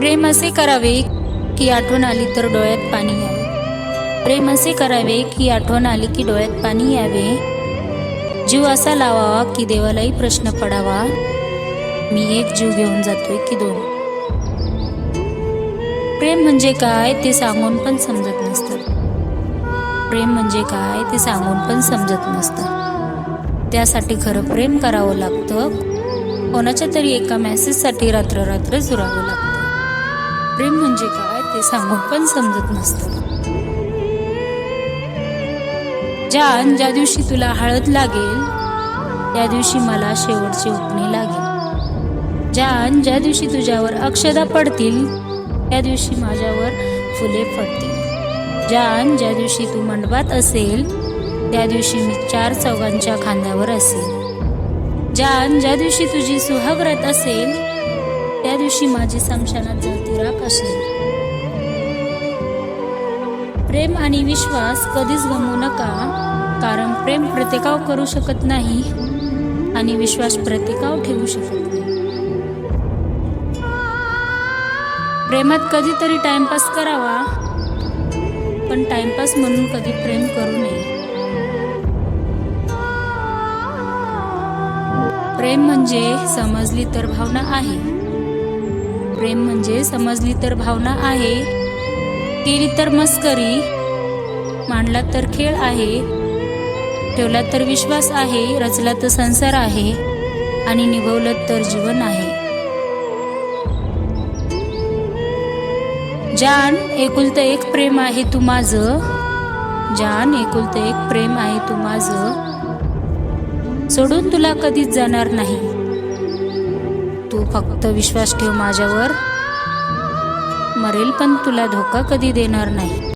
प्रेम असे करावे की आठवण आली तर डोळ्यात पाणी यावे. प्रेम असे करावे की आठवण आली की डोळ्यात पाणी यावे. जीव असा लावावा की देवालाही प्रश्न पडावा. मी एक जीव घेऊन जातोय की दोन. प्रेम म्हणजे काय ते सांगून पण समजत नसतं. प्रेम म्हणजे काय ते सांगून पण समजत नसतं. त्यासाठी खरं प्रेम करावं लागतं. कोणाच्या तरी एका मेसेजसाठी रात्र रात्र जुरावं लागतं. प्रेम म्हणजे काय ते सांगून पण समजत नसतं. जान ज्या दिवशी तुला हळद लागेल त्या दिवशी मला शेवटची उठणे लागेल. जान ज्या दिवशी तुझ्यावर अक्षदा पडतील त्या दिवशी माझ्यावर फुले पडतील जान ज्या दिवशी तू मंडपात असेल त्या दिवशी मी चार चौघांच्या खांद्यावर असेल. जान ज्या दिवशी तुझी सुहागरात असेल त्या दिवशी माझी समशानात जळती राख असेल. प्रेम आणि विश्वास कधीच गमवू नका कारण प्रेम प्रतिकाव करू शकत नाही आणि विश्वास प्रतिकाव ठेवू शकत नाही. प्रेमात कधीतरी टाइमपास करावा पण टाइमपास म्हणून कधी प्रेम करू नये. प्रेम म्हणजे समजली तर भावना आहे. प्रेम म्हणजे समजली तर भावना आहे केली तर मस्करी मांडला तर खेळ आहे ठेवला तर विश्वास आहे रचला तर संसार आहे आणि निभवलं तर जीवन आहे. जान एकुलतं एक प्रेम आहे तू माझं. जान एकुलतं एक प्रेम आहे तू माझं. सोडून तुला कधीच जाणार नाही. तू फक्त विश्वास ठेव माझ्यावर. मरेल पण तुला धोका कधी देणार नाही.